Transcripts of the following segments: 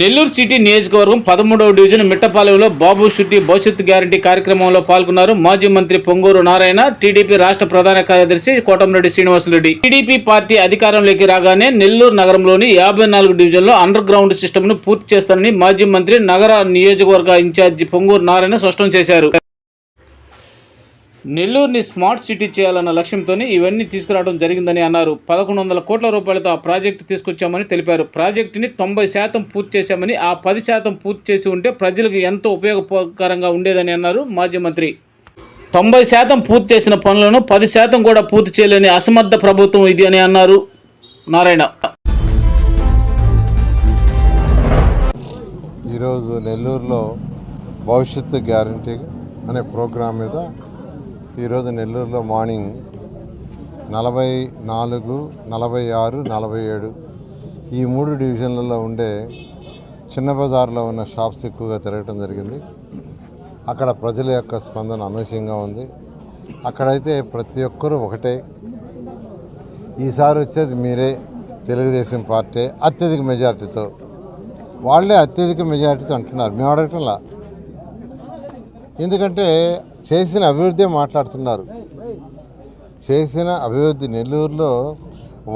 Nellore city నియోజకవర్గం పదమూడవ division మిట్టపాలెంలో బాబు శుద్ధి భవిష్యత్తు గ్యారంటీ కార్యక్రమంలో పాల్గొన్నారు. మాజీ మంత్రి పొంగూరు నారాయణ టీడీపీ రాష్ట్ర ప్రధాన కార్యదర్శి కోటంరెడ్డి శ్రీనివాసరెడ్డి. టీడీపీ పార్టీ అధికారంలోకి రాగానే నెల్లూరు నగరంలోని యాభై నాలుగు డివిజన్లో అండర్ గ్రౌండ్ సిస్టమ్ను పూర్తి చేస్తానని మాజీ మంత్రి నగర నియోజకవర్గ ఇన్ఛార్జి పొంగూరు నారాయణ స్పష్టం చేశారు. నెల్లూరుని స్మార్ట్ సిటీ చేయాలన్న లక్ష్యంతో ఇవన్నీ తీసుకురావడం జరిగిందని అన్నారు. పదకొండు వందల కోట్ల రూపాయలతో ఆ ప్రాజెక్టు తీసుకొచ్చామని తెలిపారు. ప్రాజెక్టుని తొంభై శాతం పూర్తి చేశామని ఆ పది శాతం పూర్తి చేసి ఉంటే ప్రజలకు ఎంతో ఉపయోగకరంగా ఉండేదని అన్నారు మాజీ మంత్రి. తొంభై శాతం పూర్తి చేసిన పనులను పది శాతం కూడా పూర్తి చేయలేని అసమర్థ ప్రభుత్వం ఇది అని అన్నారు నారాయణ. ఈరోజు నెల్లూరులో భవిష్యత్తు గ్యారంటీ అనే ప్రోగ్రాం మీద ఈరోజు నెల్లూరులో మార్నింగ్ నలభై నాలుగు నలభై ఆరు నలభై ఏడు ఈ మూడు డివిజన్లలో ఉండే చిన్న బజార్లో ఉన్న షాప్స్ ఎక్కువగా తిరగటం జరిగింది. అక్కడ ప్రజల యొక్క స్పందన అనూహ్యంగా ఉంది. అక్కడైతే ప్రతి ఒక్కరూ ఒకటే. ఈసారి వచ్చేది మీరే తెలుగుదేశం పార్టీ అత్యధిక మెజార్టీతో. వాళ్ళే అత్యధిక మెజార్టీతో అంటున్నారు. మేము అడగటంలా? ఎందుకంటే చేసిన అభివృద్ధి మాట్లాడుతున్నారు. చేసిన అభివృద్ధి నెల్లూరులో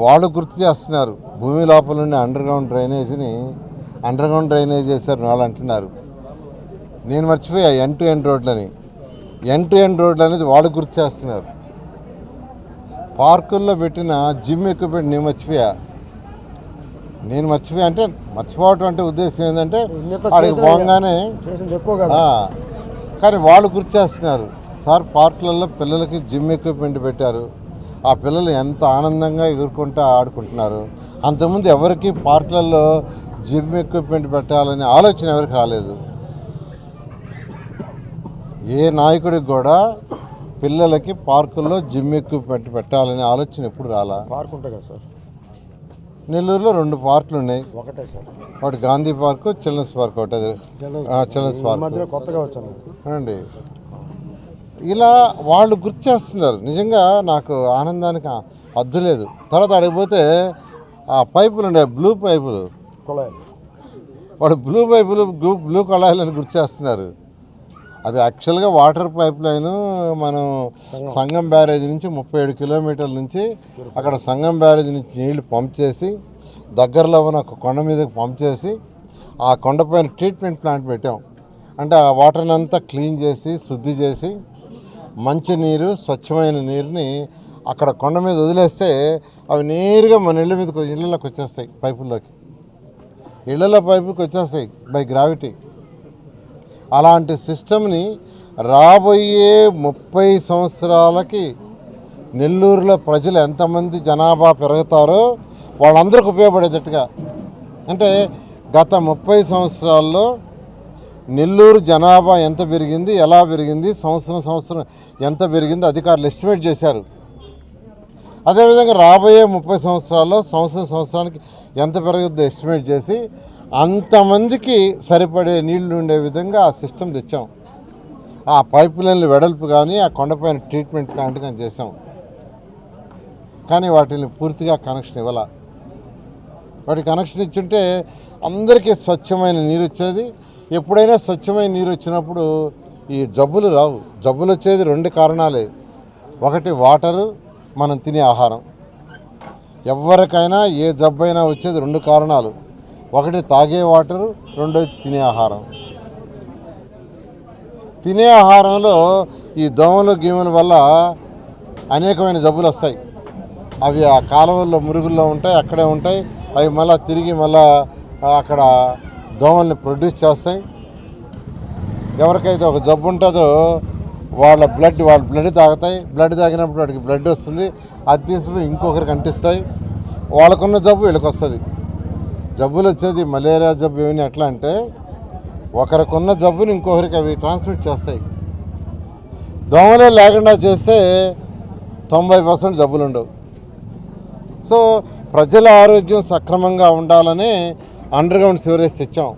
వాళ్ళు గుర్తు చేస్తున్నారు. భూమి లోపల ఉండే అండర్ గ్రౌండ్ డ్రైనేజీని అండర్ గ్రౌండ్ డ్రైనేజ్ చేశారు వాళ్ళు అంటున్నారు. నేను మర్చిపోయా ఎన్ టు ఎన్ రోడ్లని. ఎన్ టు ఎన్ రోడ్లు అనేది వాళ్ళు గుర్తు చేస్తున్నారు. పార్కుల్లో పెట్టిన జిమ్ ఎక్విప్మెంట్ నేను మర్చిపోయా. నేను మర్చిపోయా అంటే మర్చిపోవటం అంటే ఉద్దేశం ఏంటంటే అక్కడికి పోగానే కానీ వాళ్ళు గుర్తు చేస్తున్నారు. సార్ పార్కులలో పిల్లలకి జిమ్ ఎక్విప్మెంట్ పెట్టారు. ఆ పిల్లలు ఎంత ఆనందంగా ఎగురుకుంటూ ఆడుకుంటున్నారు. అంతకుముందు ఎవరికి పార్కులలో జిమ్ ఎక్విప్మెంట్ పెట్టాలనే ఆలోచన ఎవరికి రాలేదు. ఏ నాయకుడికి కూడా పిల్లలకి పార్కుల్లో జిమ్ ఎక్విప్మెంట్ పెట్టాలనే ఆలోచన ఎప్పుడు రాలా? పార్క్ ఉంటుంది కదా సార్. నెల్లూరులో రెండు పార్కులు ఉన్నాయి. ఒకటే సార్. ఒకటి గాంధీ పార్కు చిల్డ్రన్స్ పార్క్ ఒకటి అది. Children's park. మధ్యలో కొత్తగా వచ్చాను. అండి ఇలా వాళ్ళు గుర్తు చేస్తున్నారు. నిజంగా నాకు ఆనందానికి అద్దు లేదు. తర్వాత అడిగిపోతే ఆ పైపులు ఉండే బ్లూ పైపులు. కుళాయి వాడు బ్లూ పైపులు బ్లూ బ్లూ కళాయిలని గుర్తు చేస్తున్నారు. అది యాక్చువల్గా వాటర్ పైప్ లైన్ మనం సంగం. బ్యారేజ్ నుంచి ముప్పై ఏడు కిలోమీటర్ల నుంచి అక్కడ సంగం బ్యారేజ్ నుంచి నీళ్ళు పంప్ చేసి దగ్గరలో ఉన్న ఒక కొండ మీదకి పంప్ చేసి ఆ కొండపైన ట్రీట్మెంట్ ప్లాంట్ పెట్టాం. అంటే ఆ వాటర్ని అంతా క్లీన్ చేసి శుద్ధి చేసి మంచి నీరు స్వచ్ఛమైన నీరుని అక్కడ కొండ మీద వదిలేస్తే అవి నేరుగా మన ఇళ్ళ మీదకి ఇళ్ళలోకి వచ్చేస్తాయి పైపుల్లోకి. ఇళ్ళలో పైపుకి వచ్చేస్తాయి బై గ్రావిటీ అలాంటి సిస్టమ్ని రాబోయే ముప్పై సంవత్సరాలకి నెల్లూరులో ప్రజలు ఎంతమంది జనాభా పెరుగుతారో వాళ్ళందరికీ ఉపయోగపడేటట్టుగా. అంటే గత ముప్పై సంవత్సరాల్లో నెల్లూరు జనాభా ఎంత పెరిగింది ఎలా పెరిగింది సంవత్సరం సంవత్సరం ఎంత పెరిగిందో అధికారులు ఎస్టిమేట్ చేశారు. అదేవిధంగా రాబోయే ముప్పై సంవత్సరాల్లో సంవత్సరం సంవత్సరానికి ఎంత పెరుగుద్దో ఎస్టిమేట్ చేసి అంతమందికి సరిపడే నీళ్ళు ఉండే విధంగా ఆ సిస్టమ్ తెచ్చాం. ఆ పైప్ లైన్లు వెడల్పు కానీ ఆ కొండపైన ట్రీట్మెంట్ ప్లాంట్ కానీ చేసాం కానీ వాటిని పూర్తిగా కనెక్షన్ ఇవ్వాల. వాటి కనెక్షన్ ఇచ్చుంటే అందరికీ స్వచ్ఛమైన నీరు వచ్చేది. ఎప్పుడైనా స్వచ్ఛమైన నీరు వచ్చినప్పుడు ఈ జబ్బులు రావు. జబ్బులు వచ్చేది రెండు కారణాలే. ఒకటి వాటరు మనం తినే ఆహారం. ఎవరికైనా ఏ జబ్బైనా వచ్చేది రెండు కారణాలు. ఒకటి తాగే వాటరు రెండోది తినే ఆహారం. తినే ఆహారంలో ఈ దోమలు గీమల వల్ల అనేకమైన జబ్బులు వస్తాయి. అవి ఆ కాలువల్లో మురుగుల్లో ఉంటాయి అక్కడే ఉంటాయి. అవి మళ్ళీ తిరిగి మళ్ళా అక్కడ దోమల్ని ప్రొడ్యూస్ చేస్తాయి. ఎవరికైతే ఒక జబ్బు ఉంటుందో వాళ్ళ బ్లడ్ వాళ్ళ బ్లడ్ తాగుతాయి. బ్లడ్ తాగినప్పుడు వాడికి బ్లడ్ వస్తుంది. అది తీసుకుని ఇంకొకరికి అంటిస్తాయి. వాళ్ళకున్న జబ్బు వీళ్ళకి వస్తుంది జబ్బులు వచ్చేది మలేరియా జబ్బు ఏమైనా ఎట్లా అంటే ఒకరికున్న జబ్బుని ఇంకొకరికి అవి ట్రాన్స్మిట్ చేస్తాయి. దోమలే లేకుండా చేస్తే తొంభై పర్సెంట్ జబ్బులు ఉండవు. సో ప్రజల ఆరోగ్యం సక్రమంగా ఉండాలని అండర్గ్రౌండ్ సివరేజ్ తెచ్చాం.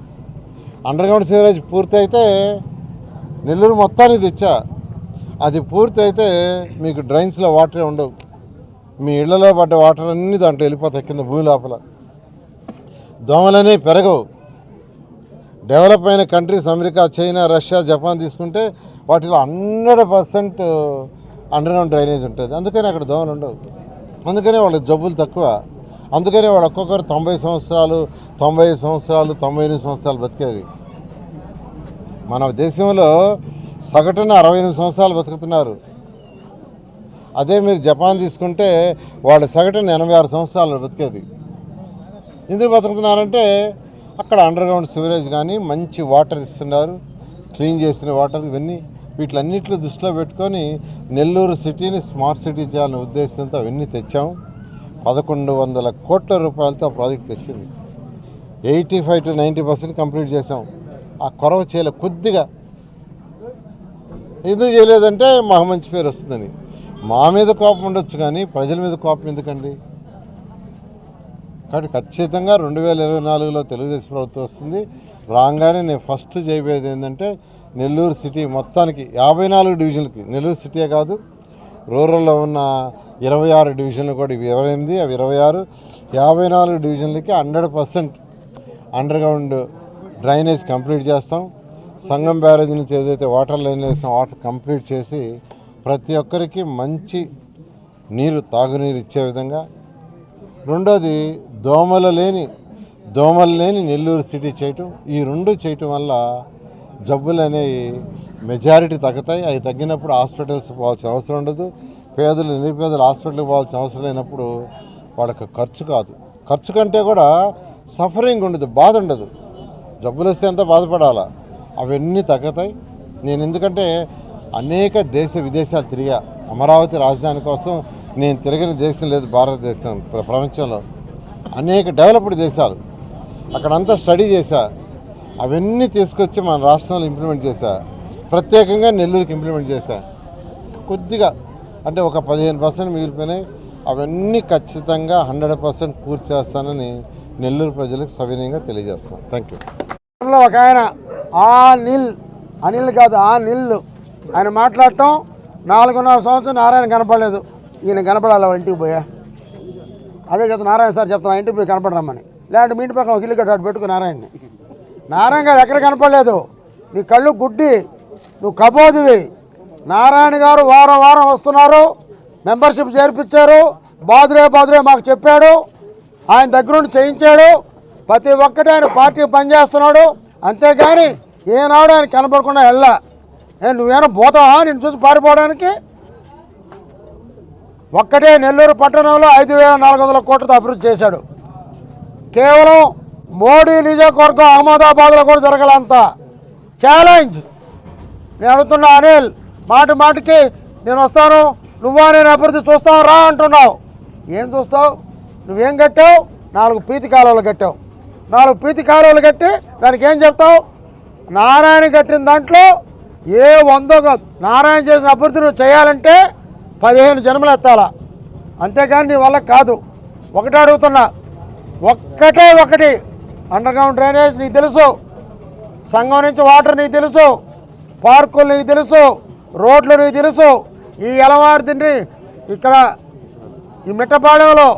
అండర్గ్రౌండ్ సివరేజ్ పూర్తయితే నెల్లూరు మొత్తానికి తెచ్చా. అది పూర్తయితే మీకు డ్రైన్స్లో వాటరే ఉండవు. మీ ఇళ్ళలో పడ్డ వాటర్ అన్నీ దాంట్లో వెళ్ళిపోతాయి కింద భూమి లోపల. దోమలనే పెరగవు. డెవలప్ అయిన countries America China Russia Japan తీసుకుంటే వాటిలో హండ్రెడ్ పర్సెంట్ అండర్గ్రౌండ్ డ్రైనేజ్ ఉంటుంది. అందుకని అక్కడ దోమలు ఉండవు. అందుకనే వాళ్ళ జబ్బులు తక్కువ. అందుకనే వాళ్ళు ఒక్కొక్కరు తొంభై సంవత్సరాలు తొంభై సంవత్సరాలు తొంభై ఎనిమిది సంవత్సరాలు బతికేది. మన దేశంలో సగటున అరవై ఎనిమిది సంవత్సరాలు బతుకుతున్నారు. అదే మీరు జపాన్ తీసుకుంటే వాళ్ళ సగటున ఎనభై ఆరు సంవత్సరాలు బతికేది. ఎందుకు బతుకుతున్నారంటే అక్కడ అండర్ గ్రౌండ్ సివరేజ్ కానీ మంచి వాటర్ ఇస్తున్నారు. క్లీన్ చేసిన వాటర్ ఇవన్నీ వీటిలన్నింటిలో దృష్టిలో పెట్టుకొని నెల్లూరు సిటీని స్మార్ట్ సిటీ చేయాలనే ఉద్దేశంతో అవన్నీ తెచ్చాం. పదకొండు వందల కోట్ల రూపాయలతో ఆ ప్రాజెక్ట్ తెచ్చింది. Eighty five to ninety percent complete చేసాం ఆ కొరవ చేయలే కొద్దిగా ఎందుకు చేయలేదంటే మాకు మంచి పేరు వస్తుందని. మా మీద కోపం ఉండొచ్చు కానీ ప్రజల మీద కోపం ఎందుకండి? కాబట్టి ఖచ్చితంగా రెండు వేల ఇరవై నాలుగులో తెలుగుదేశం ప్రభుత్వం వస్తుంది. రాగానే నేను ఫస్ట్ చేయబోయేది ఏంటంటే నెల్లూరు సిటీ మొత్తానికి యాభై నాలుగు డివిజన్లకి నెల్లూరు సిటీయే కాదు రూరల్లో ఉన్న ఇరవై ఆరు డివిజన్లు కూడా ఇవి ఇరవై ఎనిమిది అవి ఇరవై ఆరు యాభై నాలుగు డివిజన్లకి hundred percent under ground drainage complete చేస్తాం. సంగం బ్యారేజ్ నుంచి ఏదైతే వాటర్ లైన్ వేసాం వాటర్ కంప్లీట్ చేసి ప్రతి ఒక్కరికి మంచి నీరు తాగునీరు ఇచ్చే విధంగా. రెండోది దోమలు లేని దోమలు లేని నెల్లూరు సిటీ చేయటం ఈ రెండు చేయటం వల్ల జబ్బులు అనేవి మెజారిటీ తగ్గుతాయి. అవి తగ్గినప్పుడు హాస్పిటల్స్ పోవాల్సిన అవసరం ఉండదు. పేదలు నిరుపేదలు హాస్పిటల్కి పోవాల్సిన అవసరం లేనప్పుడు వాళ్ళకి ఖర్చు కాదు. ఖర్చు కంటే కూడా సఫరింగ్ ఉండదు బాధ ఉండదు. జబ్బులు వస్తే ఎంత బాధపడాలా? అవన్నీ తగ్గుతాయి. నేను ఎందుకంటే అనేక దేశ విదేశాలు తిరిగా. అమరావతి రాజధాని కోసం నేను తిరగని దేశం లేదు భారతదేశం ప్ర- ప్రపంచంలో. అనేక డెవలప్డ్ దేశాలు. అక్కడంతా స్టడీ చేశా. అవన్నీ తీసుకొచ్చి మన రాష్ట్రంలో ఇంప్లిమెంట్ చేశా. ప్రత్యేకంగా నెల్లూరుకి ఇంప్లిమెంట్ చేశా. కొద్దిగా అంటే ఒక పదిహేను పర్సెంట్ మిగిలిపోయినాయి. అవన్నీ ఖచ్చితంగా హండ్రెడ్ పర్సెంట్ పూర్తి చేస్తానని నెల్లూరు ప్రజలకు సవినయంగా తెలియజేస్తాను థ్యాంక్ యూ. ఒక ఆయన ఆ నిల్ అనిల్ కాదు ఆ నిల్లు ఆయన మాట్లాడటం నాలుగున్నర సంవత్సరం నారాయణ కనపడలేదు. ఈయన కనపడాలి వాళ్ళ ఇంటికి పోయా? అదే కదా నారాయణ సార్ చెప్తాను ఇంటికి పోయి కనపడరమ్మని. లేదంటే మీ ఇంటి పక్కన ఒక ఇల్లు కట్టాడు పెట్టుకు నారాయణని. నారాయణ గారు ఎక్కడ కనపడలేదు. నీ కళ్ళు గుడ్డి నువ్వు కబోదివి. నారాయణ గారు వారం వారం వస్తున్నారు మెంబర్షిప్ చేర్పించారు బాదురే బాదురే మాకు చెప్పాడు ఆయన దగ్గరుండి చేయించాడు ప్రతి ఒక్కటి ఆయన పార్టీ పనిచేస్తున్నాడు అంతేగాని ఏనాడు ఆయన కనపడకుండా వెళ్ళా. నువ్వేమో పోతావా? నేను చూసి పారిపోవడానికి? ఒక్కటే నెల్లూరు పట్టణంలో ఐదు వేల నాలుగు వందల కోట్లతో అభివృద్ధి చేశాడు. కేవలం మోడీ నియోజకవర్గం అహ్మదాబాద్లో కూడా జరగలంత ఛాలెంజ్ నేను అడుగుతున్నా అనిల్ మాటి మాటికి నేను వస్తాను నువ్వా నేను అభివృద్ధి చూస్తావు రా అంటున్నావు. ఏం చూస్తావు? నువ్వేం కట్టావు? నాలుగు పీతి కాలువలు కట్టావు. నాలుగు పీతి కాలువలు కట్టి దానికి ఏం చెప్తావు? నారాయణ కట్టిన దాంట్లో ఏ వందో నారాయణ చేసిన అభివృద్ధి నువ్వు చేయాలంటే పదిహేను జన్మలు ఎత్తాలా? అంతేకాని నీ వల్ల కాదు. ఒకటే అడుగుతున్నా. ఒక్కటే ఒకటి. అండర్గ్రౌండ్ డ్రైనేజ్ నీకు తెలుసు. సంఘం నుంచి వాటర్ నీకు తెలుసు. పార్కులు నీకు తెలుసు. రోడ్లు నీకు తెలుసు. ఈ ఎలవాడిని ఇక్కడ ఈ మిట్టపాడెంలో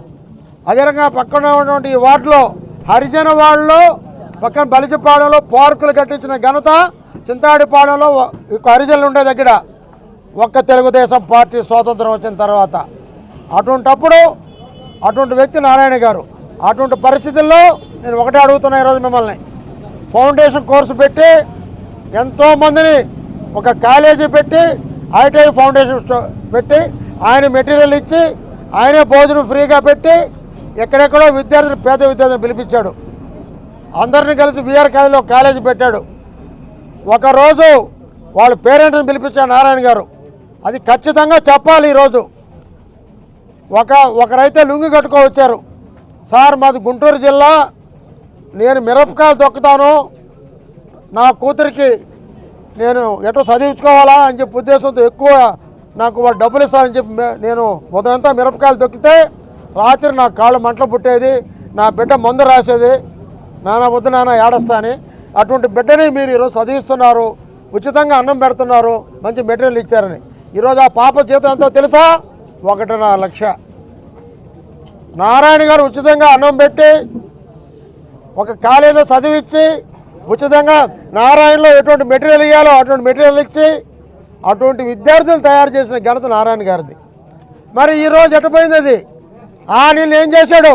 అదే పక్కన ఉన్నటువంటి ఈ వార్డులో హరిజన వార్డులో పక్కన బలిజపాలెంలో పార్కులు కట్టించిన ఘనత చింతాడిపాడెంలో ఈ హరిజనులు ఉండే దగ్గర. ఒక్క తెలుగుదేశం పార్టీ స్వాతంత్రం వచ్చిన తర్వాత అటువంటప్పుడు అటువంటి వ్యక్తి నారాయణ గారు అటువంటి పరిస్థితుల్లో నేను ఒకటే అడుగుతున్నా ఈరోజు మిమ్మల్ని. ఫౌండేషన్ కోర్సు పెట్టి ఎంతోమందిని ఒక కాలేజీ పెట్టి ఐటీఐ ఫౌండేషన్ స్టో- పెట్టి ఆయన మెటీరియల్ ఇచ్చి ఆయనే భోజనం ఫ్రీగా పెట్టి ఎక్కడెక్కడో విద్యార్థులు పేద విద్యార్థులు పిలిపించాడు. అందరినీ కలిసి బీఆర్ కాలేజీలో ఒక కాలేజీ పెట్టాడు. ఒకరోజు వాళ్ళ పేరెంట్స్ని పిలిపించాడు నారాయణ గారు. అది ఖచ్చితంగా చెప్పాలి ఈరోజు. ఒక ఒకరైతే లుంగి కట్టుకో వచ్చారు. సార్ మాది గుంటూరు జిల్లా. నేను మిరపకాయలు తొక్కుతాను. నా కూతురికి నేను ఎటో చదివించుకోవాలా అని చెప్పి ఉద్దేశంతో ఎక్కువ నాకు వాళ్ళు డబ్బులు ఇస్తారని చెప్పి నేను ఉదయంతా మిరపకాయలు తొక్కితే రాత్రి నా కాళ్ళు మంటలు పుట్టేది నా బిడ్డ మందు రాసేది నాన్న వద్దు నాన్న ఏడస్తాని అటువంటి బిడ్డని మీరు ఈరోజు చదివిస్తున్నారు ఉచితంగా అన్నం పెడుతున్నారు మంచి మెటీరియల్ ఇచ్చారని. ఈరోజు ఆ పాప జీతం ఎంతో తెలుసా? ఒకటిన్నర లక్ష. నారాయణ గారు ఉచితంగా అన్నం పెట్టి ఒక కాలేజీలో చదివిచ్చి ఉచితంగా నారాయణలో ఎటువంటి మెటీరియల్ ఇవ్వాలో అటువంటి మెటీరియల్ ఇచ్చి అటువంటి విద్యార్థులు తయారు చేసిన ఘనత నారాయణ గారిది. మరి ఈరోజు ఎటుపోయింది అది? ఆ నేను ఏం చేశాడు?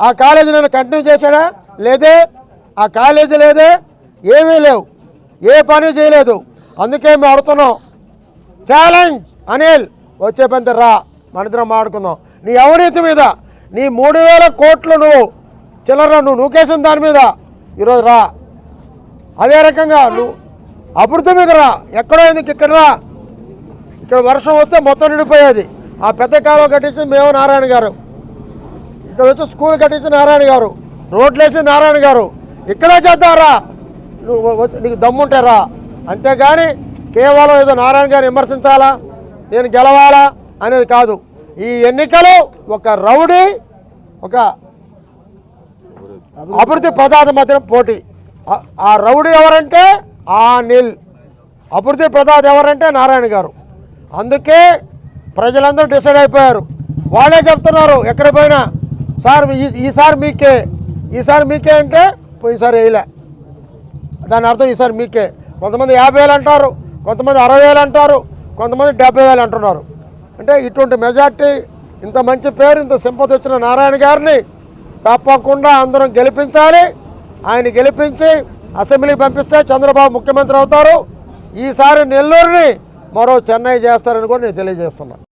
ఆ కాలేజీ నేను కంటిన్యూ చేశాడా? లేదే. ఆ కాలేజీ లేదే. ఏమీ లేవు. ఏ పని చేయలేదు. అందుకే మేము అడుగుతున్నాం. ఛాలెంజ్ అనిల్ వచ్చే పని రా. మనిద్దరం మాడుకుందాం నీ అవినీతి మీద నీ మూడు వేల కోట్లు నువ్వు చిల్లర నువ్వు నూకేసిన దాని మీద ఈరోజు రా. అదే రకంగా నువ్వు అభివృద్ధి మీద రా. ఎక్కడో ఎందుకు ఇక్కడ రా? ఇక్కడ వర్షం వస్తే మొత్తం నిండిపోయేది. ఆ పెద్ద కాలువ కట్టించి మేము నారాయణ గారు. ఇక్కడ వచ్చి స్కూల్ కట్టించి నారాయణ గారు. రోడ్లు వేసి నారాయణ గారు. ఇక్కడే చేద్దారా నువ్వు నీకు దమ్ముంటే రా. అంతేగాని కేవలం ఏదో నారాయణ గారిని విమర్శించాలా? నేను గెలవాలా? అనేది కాదు. ఈ ఎన్నికలు ఒక రౌడీ ఒక అభివృద్ధి ప్రదాత మధ్య పోటీ. ఆ- రౌడీ ఎవరంటే? ఆ నిల్. అభివృద్ధి ప్రసాద్ ఎవరంటే? నారాయణ గారు. అందుకే ప్రజలందరూ డిసైడ్ అయిపోయారు. వాళ్ళే చెప్తున్నారు ఎక్కడ పోయినా. సార్ ఈ- ఈసారి మీకే. ఈసారి మీకే అంటే పోయినసారి వేయలే. దాని అర్థం ఈసారి మీకే. కొంతమంది యాభై వేలు అంటారు. కొంతమంది అరవై వేలు అంటారు కొంతమంది డెబ్బై వేలు అంటున్నారు. అంటే ఇటువంటి మెజార్టీ ఇంత మంచి పేరు ఇంత సింపతి వచ్చిన నారాయణ గారిని తప్పకుండా అందరం గెలిపించాలి. ఆయన గెలిపించి అసెంబ్లీకి పంపిస్తే చంద్రబాబు ముఖ్యమంత్రి అవుతారు. ఈసారి నెల్లూరుని మరో చెన్నై చేస్తారని కూడా నేను తెలియజేస్తున్నాను